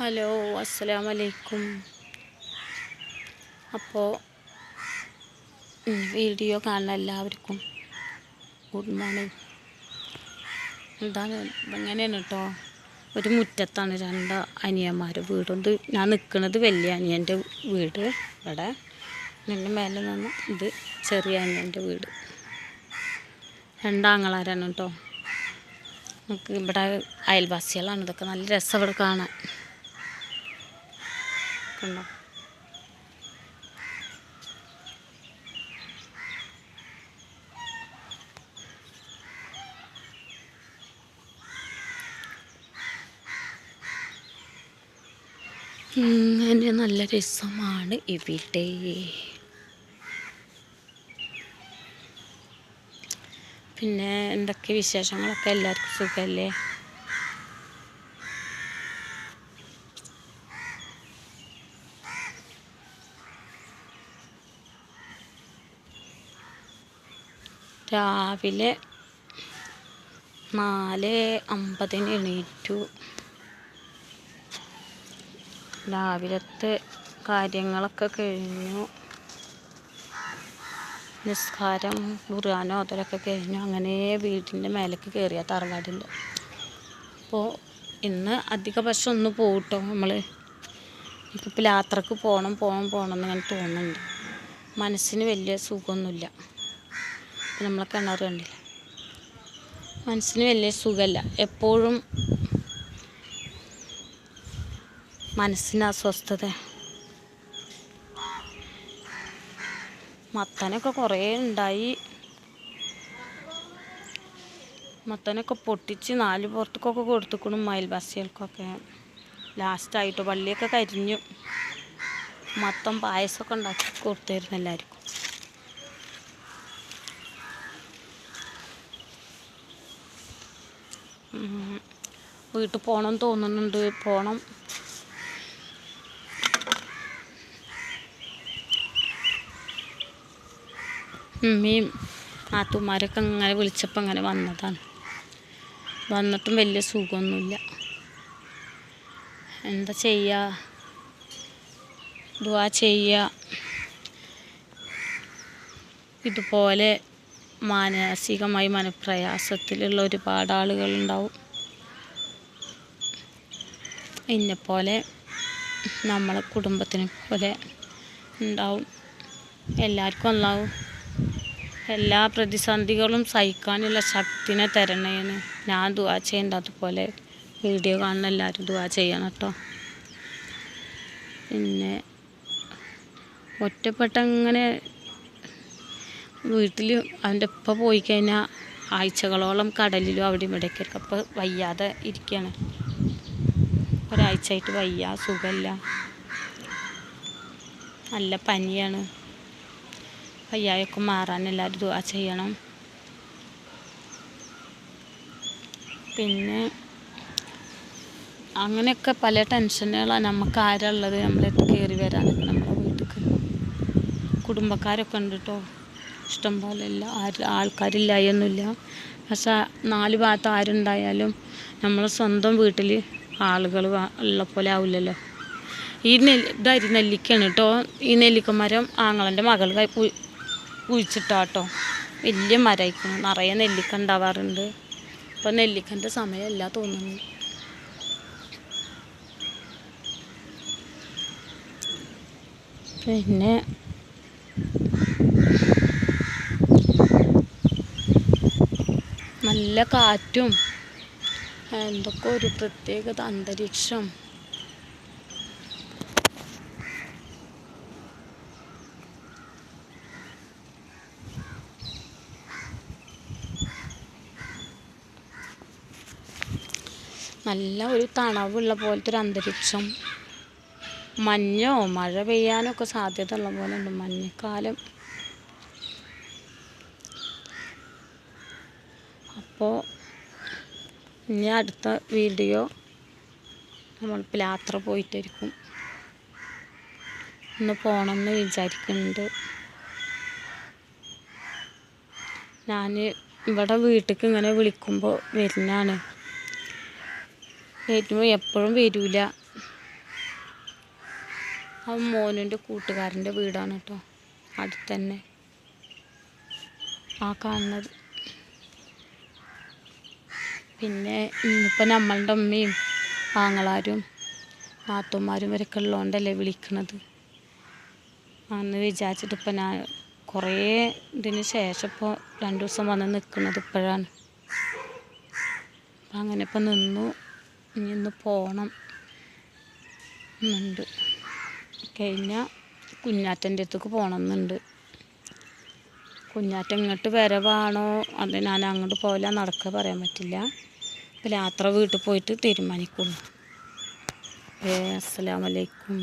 Hello അസ്സലാം വലൈക്കും അപ്പോൾ വീഡിയോ കാണുന്ന എല്ലാവർക്കും ഗുഡ് മോർണിംഗ് എന്താണ് ഇങ്ങനെയാണ് കേട്ടോ ഒരു മുറ്റത്താണ് രണ്ട് അനിയന്മാർ വീടുണ്ട് ഞാൻ നിൽക്കുന്നത് വലിയ അനിയന്റെ വീട്. ഇവിടെ എന്റെ മേലെ നിന്ന് ഇത് ചെറിയ അനിയന്റെ വീട്. രണ്ടാങ്ങളാരാണ് കേട്ടോ നമുക്ക് ഇവിടെ അയൽവാസികളാണ്. ഇതൊക്കെ നല്ല രസം ഇവിടെ കാണാൻ. കണ്ടോ എന്റെ നല്ല രസമാണ് ഇവിടെ. പിന്നെ എന്തൊക്കെ വിശേഷങ്ങളൊക്കെ? എല്ലാവർക്കും സുഖമല്ലേ? രാവിലെ നാല് അമ്പതിന് എണീറ്റു. രാവിലത്തെ കാര്യങ്ങളൊക്കെ കഴിഞ്ഞു. നിസ്കാരം ഖുർആാനോ അതിലൊക്കെ കഴിഞ്ഞു. അങ്ങനെ വീടിന്റെ മേലേക്ക് കയറിയ തറവാടിന്റെ അപ്പോൾ ഇന്ന് അധിക പക്ഷം ഒന്ന് പോകട്ടോ നമ്മൾ എനിക്കിപ്പോൾ യാത്രയ്ക്ക് പോകണം പോകണം പോകണം എന്ന് ഞാൻ തോന്നുന്നുണ്ട്. മനസ്സിന് വലിയ സുഖമൊന്നുമില്ല. നമ്മളെ കിണർ കണ്ടില്ല? മനസ്സിന് വലിയ സുഖമല്ല എപ്പോഴും മനസ്സിന് അസ്വസ്ഥത. മത്തനൊക്കെ കുറേ ഉണ്ടായി മത്തനൊക്കെ പൊട്ടിച്ച് നാല് പുറത്തേക്കൊക്കെ കൊടുത്തുക്കണം അയൽവാസികൾക്കൊക്കെ. ലാസ്റ്റായിട്ട് പള്ളിയൊക്കെ കരിഞ്ഞു. മത്തം പായസമൊക്കെ ഉണ്ടാക്കി കൊടുത്തായിരുന്നു എല്ലാവർക്കും വീട്ടിൽ പോകണം തോന്നുന്നുണ്ട്. പോകണം ഉമ്മയും നാത്തുമാരൊക്കെ അങ്ങനെ വിളിച്ചപ്പോൾ അങ്ങനെ വന്നതാണ്. വന്നിട്ടും വലിയ സുഖമൊന്നുമില്ല. എന്താ ചെയ്യുക? ദുവാ ചെയ്യുക. ഇതുപോലെ മാനസികമായി മനപ്രയാസത്തിലുള്ള ഒരുപാട് ആളുകളുണ്ടാവും. എന്നെപ്പോലെ നമ്മളെ കുടുംബത്തിനെ പോലെ ഉണ്ടാവും. എല്ലാവർക്കും ഉണ്ടാവും എല്ലാ പ്രതിസന്ധികളും സഹിക്കാനുള്ള ശക്തിനെ തരണേന്ന് ഞാൻ ദുവാ ചെയ്യേണ്ട. അതുപോലെ വീഡിയോ കാണുന്ന എല്ലാവരും ദുവാ ചെയ്യണം കേട്ടോ. പിന്നെ ഒറ്റപ്പെട്ട അങ്ങനെ വീട്ടിൽ അവന്റെ ഉപ്പ പോയി കഴിഞ്ഞാൽ ആഴ്ചകളോളം കടലിലും അവിടെ ഇവിടെയൊക്കെ ഇരിക്കും. അപ്പോൾ വയ്യാതെ ഇരിക്കുകയാണ് ഒരാഴ്ചയായിട്ട് വയ്യ സുഖമില്ല. നല്ല പനിയാണ്. വയ്യായൊക്കെ മാറാൻ എല്ലാവരും ദുവാ ചെയ്യണം. പിന്നെ അങ്ങനെയൊക്കെ പല ടെൻഷനുകളാണ്. നമുക്ക് ആരാ ഉള്ളത്? നമ്മളെടുത്ത് കയറി വരാനൊക്കെ നമ്മുടെ വീട്ടിൽ കുടുംബക്കാരൊക്കെ ഉണ്ട് കേട്ടോ ഇഷ്ടംപോലെ ഇല്ല ആര് ആൾക്കാരില്ലായൊന്നുമില്ല പക്ഷെ നാല് ഭാഗത്ത് ആരുണ്ടായാലും നമ്മൾ സ്വന്തം വീട്ടിൽ ആളുകൾ ഉള്ള പോലെ ആവില്ലല്ലോ ഈ നെല്ല് ഇതായി നെല്ലിക്കയാണ് കേട്ടോ ഈ നെല്ലിക്ക മരം ആങ്ങളന്റെ മകൾ കുഴിച്ചിട്ടാട്ടോ വലിയ മരമായിക്കണം നിറയെ നെല്ലിക്ക ഉണ്ടാവാറുണ്ട്. ഇപ്പം നെല്ലിക്കന്റെ സമയമല്ല തോന്നുന്നു. പിന്നെ നല്ല കാറ്റും എന്തൊക്കെ ഒരു പ്രത്യേകത അന്തരീക്ഷം. നല്ല ഒരു തണവുള്ള പോലത്തെ ഒരു അന്തരീക്ഷം. മഞ്ഞോ മഴ പെയ്യാനൊക്കെ സാധ്യത ഉള്ള പോലെ ഉണ്ട് മഞ്ഞക്കാലം അപ്പോൾ ഇനി അടുത്ത വീഡിയോ നമ്മളിപ്പോൾ യാത്ര പോയിട്ടായിരിക്കും. ഒന്ന് പോകണമെന്ന് വിചാരിക്കുന്നുണ്ട് ഞാൻ ഇവിടെ വീട്ടിലേക്ക് ഇങ്ങനെ വിളിക്കുമ്പോൾ വരുന്നതാണ് വരുമ്പോൾ എപ്പോഴും വരില്ല അവൻ മോനുന്റെ കൂട്ടുകാരന്റെ വീടാണ് കേട്ടോ അടുത്തന്നെ. ആ കാണുന്നത്. പിന്നെ ഇന്നിപ്പോൾ നമ്മളുടെ അമ്മയും ആങ്ങളാരും നാത്തുമാരും വരെയൊക്കെ ഉള്ളതുകൊണ്ടല്ലേ വിളിക്കണത്. അന്ന് വിചാരിച്ചിട്ട് ഇപ്പം ഞാൻ കുറേ ഇതിന് ശേഷം ഇപ്പോൾ രണ്ട് ദിവസം വന്ന് നിൽക്കുന്നത് ഇപ്പോഴാണ്. അപ്പം അങ്ങനെ ഇപ്പം നിന്നു. ഇനി ഇന്ന് പോകണം എന്നുണ്ട്. കഴിഞ്ഞാൽ കുഞ്ഞാറ്റന്റെ അടുത്തേക്ക് പോകണം എന്നുണ്ട്. കുഞ്ഞാറ്റ ഇങ്ങോട്ട് വരവാണോ? അത് ഞാൻ അങ്ങോട്ട് പോകില്ല നടക്കുക പറയാൻ പറ്റില്ല. അപ്പോൾ യാത്ര വീട്ടിൽ പോയിട്ട് തീരുമാനിക്കുള്ളൂ അസ്സലാമലൈക്കും